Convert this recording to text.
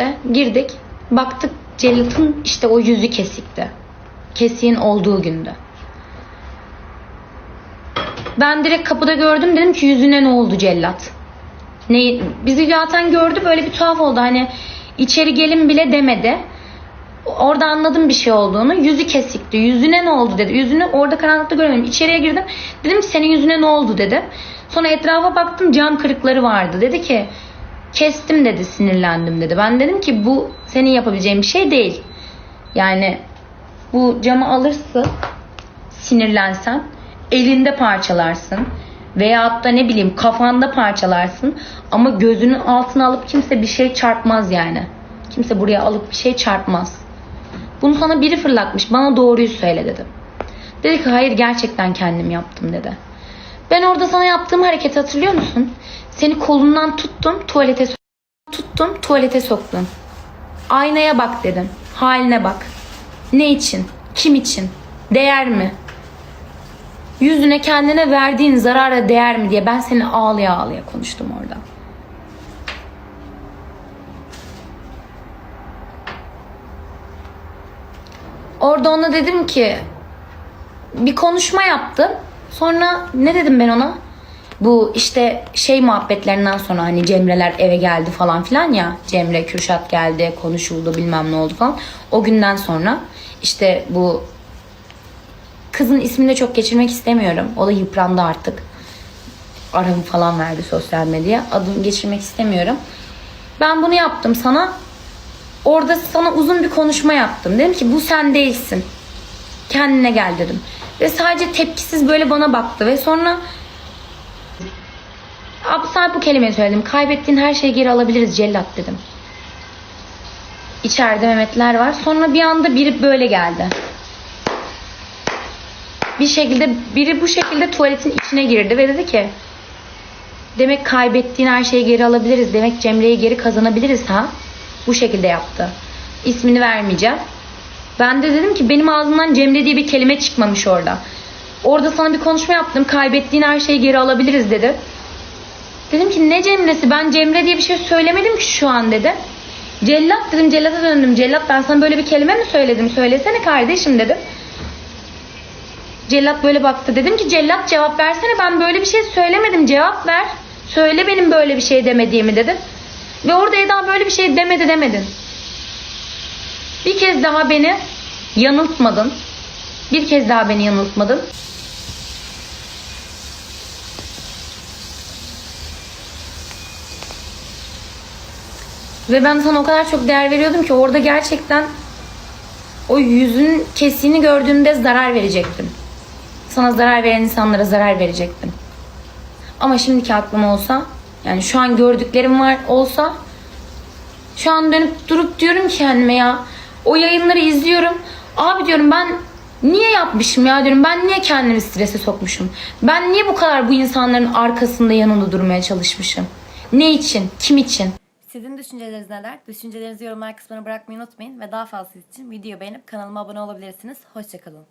Neyse girdik. Baktık cellatın işte o yüzü kesikti. Kesiğin olduğu gündü. Ben direkt kapıda gördüm dedim ki yüzüne ne oldu cellat? Ne, bizi zaten gördü böyle bir tuhaf oldu hani içeri gelin bile demedi. Orada anladım bir şey olduğunu. Yüzü kesikti. Yüzüne ne oldu dedi. Yüzünü orada karanlıkta göremedim. İçeriye girdim. Dedim ki senin yüzüne ne oldu dedi. Sonra etrafa baktım cam kırıkları vardı. Dedi ki kestim dedi sinirlendim dedi. Ben dedim ki bu senin yapabileceğin bir şey değil. Yani bu camı alırsın sinirlensen elinde parçalarsın veyahut da ne bileyim kafanda parçalarsın ama gözünün altına alıp kimse bir şey çarpmaz yani. Kimse buraya alıp bir şey çarpmaz. Bunu sana biri fırlatmış. Bana doğruyu söyle dedim. Dedi ki hayır gerçekten kendim yaptım dedi. Ben orada sana yaptığım hareketi hatırlıyor musun? Seni kolundan tuttum tuvalete so- tuttum tuvalete soktum. Aynaya bak dedim. Haline bak. Ne için? Kim için? Değer mi? Yüzüne kendine verdiğin zarara değer mi diye ben seni ağlaya ağlaya konuştum orada. Orada ona dedim ki bir konuşma yaptım. Sonra ne dedim ben ona? Bu işte şey muhabbetlerinden sonra hani Cemreler eve geldi falan filan ya. Cemre, Kürşat geldi, konuşuldu bilmem ne oldu falan. O günden sonra işte bu kızın ismini de çok geçirmek istemiyorum. O da yıprandı artık. Aramı falan verdi sosyal medya. Adını geçirmek istemiyorum. Ben bunu yaptım sana. Orada sana uzun bir konuşma yaptım. Dedim ki bu sen değilsin. Kendine gel dedim. Ve sadece tepkisiz böyle bana baktı. Ve sonra Sadece bu kelimeyi söyledim. Kaybettiğin her şeyi geri alabiliriz cellat dedim. İçeride Mehmetler var. Sonra bir anda biri böyle geldi. Bir şekilde biri bu şekilde tuvaletin içine girdi ve dedi ki Demek kaybettiğin her şeyi geri alabiliriz. Demek Cemre'yi geri kazanabiliriz ha. Bu şekilde yaptı. İsmini vermeyeceğim. Ben de dedim ki benim ağzımdan Cemre diye bir kelime çıkmamış orada. Orada sana bir konuşma yaptım. Kaybettiğin her şeyi geri alabiliriz dedi. Dedim ki ne Cemre'si? Ben Cemre diye bir şey söylemedim ki şu an dedi. Cellat dedim. Cellata döndüm. Cellat ben sana böyle bir kelime mi söyledim? Söylesene kardeşim dedim. Cellat böyle baktı. Dedim ki Cellat cevap versene. Ben böyle bir şey söylemedim. Cevap ver. Söyle benim böyle bir şey demediğimi dedim. Ve orada Eda böyle bir şey demedi demedin. Bir kez daha beni yanıltmadın. Bir kez daha beni yanıltmadın. Ve ben sana o kadar çok değer veriyordum ki orada gerçekten o yüzün kesiğini gördüğümde zarar verecektim. Sana zarar veren insanlara zarar verecektim. Ama şimdiki aklım olsa yani şu an gördüklerim var olsa şu an dönüp durup diyorum ki kendime ya o yayınları izliyorum. Abi diyorum ben niye yapmışım ya diyorum ben niye kendimi strese sokmuşum? Ben niye bu kadar bu insanların arkasında yanında durmaya çalışmışım? Ne için? Kim için? Sizin düşünceleriniz neler? Düşüncelerinizi yorumlar kısmına bırakmayı unutmayın ve daha fazlası için videoyu beğenip kanalıma abone olabilirsiniz. Hoşçakalın.